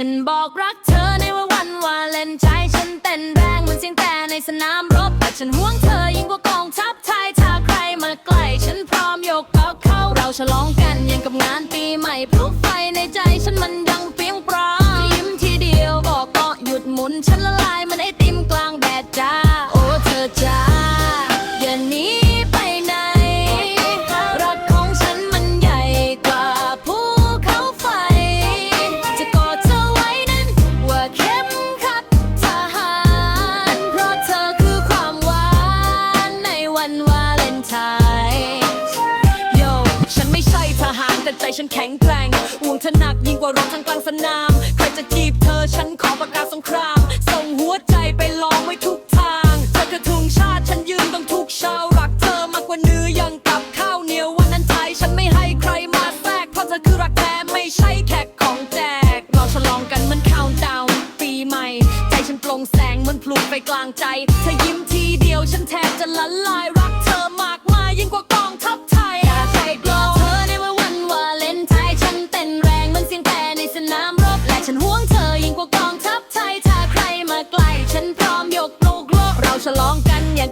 ฉันบอกรักเธอในวันวันวาเลนใจฉันเต้นแรงเหมือนเสียงแต่ในสนามรบ แต่ฉันห่วงเธอยิ่งกว่ากองทัพไทย ถ้าใครมาใกล้ฉันพร้อมยกเขาเขาเราฉลองกันยังกับงานปีใหม่พลุไฟในใจฉันมันยัง ฉันแข็งแกร่งห่วงเธอหนักยิ่งกว่ารถทางกลางสนาม ใครจะจีบเธอฉันขอประกาศสงคราม ส่งหัวใจไปลองไว้ทุกทาง เธอคือทุงชาติฉันยืนต้องทุกเช้ารักเธอมากกว่าเนื้อยังกับข้าวเหนียววันนั้นไทยฉันไม่ให้ใครมาแทรก เพราะเธอคือรักแท้ไม่ใช่แขกของแจก เราฉลองกันเหมือนคาวดาวปีใหม่ ใจฉันโปร่งแสงเหมือนพลุไปกลางใจ เธอยิ้มทีเดียวฉันแทบจะละลาย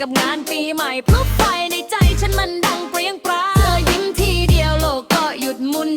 กันอย่างกับงานปีใหม่พลุไฟในใจฉันมันดังเปรียงปร้าเธอยิ้มทีเดียวโลกก็หยุดหมุน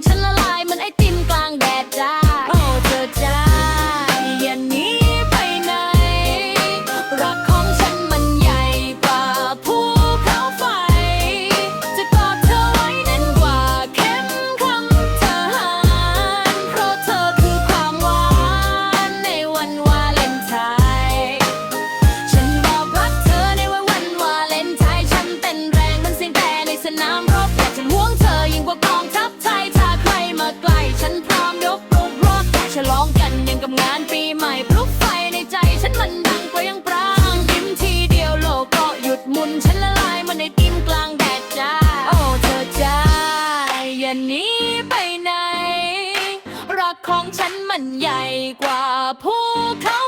บและฉันห่วงเธอยิ่งกว่ากองทัพไทยถ้าใครมาใกล้ฉันพร้อมยกลูกรถฉลองกันยังกับงานปีใหม่พลุไฟในใจฉันมันดังเปรียงปร้างยิ้มทีเดียวโลกก็หยุดหมุนฉันละลายมันในติมกลางแดดจ้าโอ้เธอจ้าอย่าหนีไปไหนรักของฉันมันใหญ่กว่าภูเขา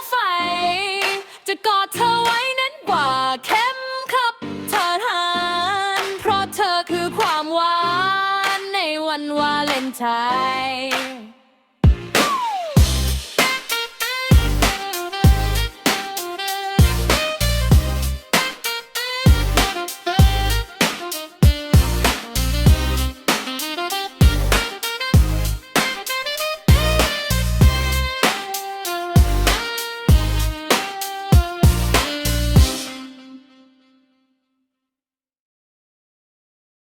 เ